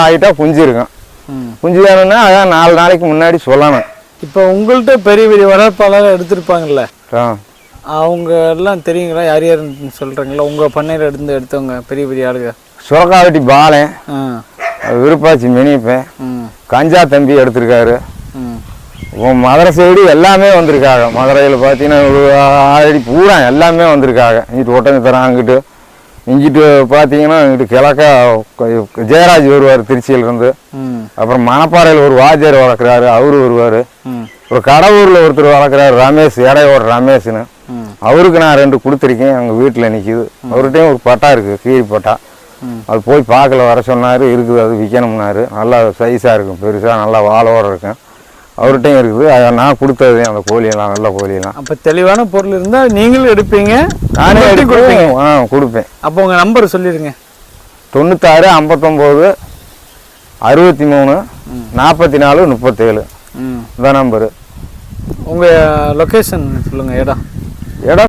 ஆகிட்டா குஞ்சு இருக்கும் ம். குஞ்சு வேணும்னா அதான் நாலு நாளைக்கு முன்னாடி சொல்லணும். இப்போ உங்கள்கிட்ட பெரிய பெரிய வளர்ப்பாளர் எடுத்திருப்பாங்கல்ல. அவங்க எல்லாம் தெரியுங்களா? யார் யாருன்னு சொல்கிறீங்களா உங்கள் பண்ணையில் இருந்து எடுத்தவங்க பெரிய பெரிய ஆளுங்க. சுரக்காவட்டி பாலன். விருப்பாச்சி மினிப்பேன் கஞ்சா தம்பி எடுத்திருக்காரு. மதுரை சைடு எல்லாமே வந்திருக்காங்க. மதுரையில் பார்த்தீங்கன்னா ஆடி பூரா எல்லாமே வந்திருக்காங்க. இங்கிட்டு ஒட்டஞ்சத்தரம் அங்கிட்டு இங்கிட்டு பார்த்தீங்கன்னா இங்கிட்டு கிழக்க ஜெயராஜ் வருவார் திருச்சியிலேருந்து. அப்புறம் மணப்பாறையில் ஒரு வாத்தியார் வளர்க்குறாரு அவரு வருவார். ம். ஒரு கடவுரில் ஒருத்தர் வளர்க்குறாரு ரமேஷ் எடையோட ரமேஷ்னு. அவருக்கு நான் ரெண்டு கொடுத்துருக்கேன் எங்கள் வீட்டில் நிற்கிது அவர்கிட்டயும் ஒரு பட்டா இருக்குது கீரி பட்டா. அது போய் பார்க்கல வர சொன்னார் இருக்குது அது விற்கணும்னாரு நல்லா சைஸாக இருக்கும் பெருசாக நல்லா வாழோட இருக்கும். அவர்கிட்டையும் இருக்குது அதை நான் கொடுத்தது அந்த கோழியெல்லாம் நல்ல கோழியெல்லாம். அப்போ தெளிவான பொருள் இருந்தால் நீங்களும் எடுப்பீங்க. நானே கொடுப்பீங்க. ஆ கொடுப்பேன். அப்போ உங்கள் நம்பர் சொல்லிடுங்க தொண்ணூத்தாறு ஐம்பத்தொம்போது அறுபத்தி மூணு நாற்பத்தி நாலு முப்பத்தேழு இதான் நம்பரு உங்கள் லொக்கேஷன் சொல்லுங்கள் இடம்.